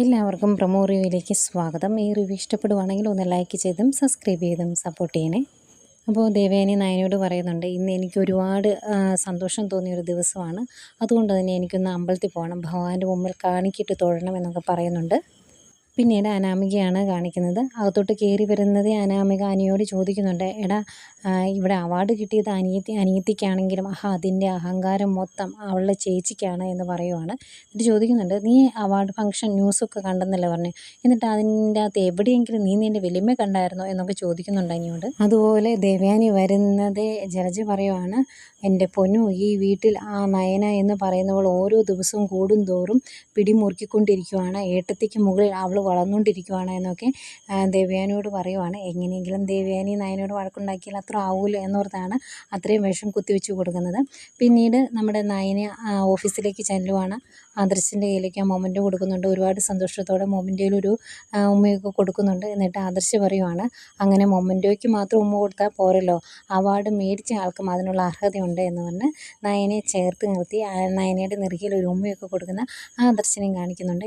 എല്ലാവർക്കും പ്രൊമോ റിവ്യൂയിലേക്ക് സ്വാഗതം. ഈ റിവ്യൂ ഇഷ്ടപ്പെടുവാണെങ്കിൽ ഒന്ന് ലൈക്ക് ചെയ്തും സബ്സ്ക്രൈബ് ചെയ്തും സപ്പോർട്ട് ചെയ്യണേ. അപ്പോൾ ദേവേനി നായനോട് പറയുന്നുണ്ട് ഇന്ന് എനിക്ക് ഒരുപാട് സന്തോഷം തോന്നിയ ഒരു ദിവസമാണ്. അതുകൊണ്ട് തന്നെ എനിക്കൊന്ന് അമ്പലത്തിൽ പോകണം. ഭഗവാന്റെ മുമ്പിൽ കാണിക്കിട്ട് തൊഴണം എന്നൊക്കെ പറയുന്നുണ്ട്. പിന്നീട് അനാമികയാണ് കാണിക്കുന്നത്. അകത്തോട്ട് കയറി വരുന്നത് അനാമിക അനിയോട് ചോദിക്കുന്നുണ്ട് എടാ ഇവിടെ അവാർഡ് കിട്ടിയത് അനിയത്തി അനിയത്തിക്കാണെങ്കിലും ആഹാ അതിന്റെ അഹങ്കാരം മൊത്തം അവളുടെ ചേച്ചിക്കാണ് എന്ന് പറയുവാണ്. എന്നിട്ട് ചോദിക്കുന്നുണ്ട് നീ അവാർഡ് ഫംഗ്ഷൻ ന്യൂസൊക്കെ കണ്ടെന്നല്ലേ പറഞ്ഞു? എന്നിട്ട് അതിന്റെ അകത്ത് എവിടെയെങ്കിലും നീ നിന്റെ വലിമ കണ്ടായിരുന്നോ? എന്നൊക്കെ ചോദിക്കുന്നുണ്ട് അനിയോട്. അതുപോലെ ദേവയാനി വരുന്നതേ ജലജ പറയുവാണ് എന്റെ പൊന്നു ഈ വീട്ടിൽ ആ നയന എന്ന് പറയുന്നവൾ ഓരോ ദിവസവും കൂടുന്തോറും പിടിമുറുക്കിക്കൊണ്ടിരിക്കുവാണ്. ഏട്ടത്തിക്ക് മുകളിൽ അവൾ വളർന്നുകൊണ്ടിരിക്കുവാണ് എന്നൊക്കെ ദേവയാനിയോട് പറയുവാണ്. എങ്ങനെയെങ്കിലും ദേവയാനി നയനയോട് വഴക്കുണ്ടാക്കിയാൽ അത്ര ആവൂല? എന്നോർത്താണ് അത്രയും വിഷം കുത്തിവെച്ച് കൊടുക്കുന്നത്. പിന്നീട് നമ്മുടെ നയന ഓഫീസിലേക്ക് ചെല്ലുവാണ്. ആദർശിന്റെ കയ്യിലേക്ക് ആ മൊമെന്റ് കൊടുക്കുന്നുണ്ട്. ഒരുപാട് സന്തോഷത്തോടെ മൊമെന്റോയിൽ ഒരു ഉമ്മയൊക്കെ കൊടുക്കുന്നുണ്ട് എന്നിട്ട് ആദർശ് പറയുവാണ് അങ്ങനെ മൊമെന്റോയ്ക്ക് മാത്രം ഉമ്മ കൊടുത്താൽ പോരല്ലോ. അവാർഡ് മേടിച്ച ആൾക്കും അതിനുള്ള അർഹതയുണ്ട്. എന്ന് പറഞ്ഞ് നയനെ ചേർത്ത് നിർത്തി നയനയുടെ നെറുകയിൽ ഒരു ഉമ്മയൊക്കെ കൊടുക്കുന്ന ആ ദർശനം കാണിക്കുന്നുണ്ട്.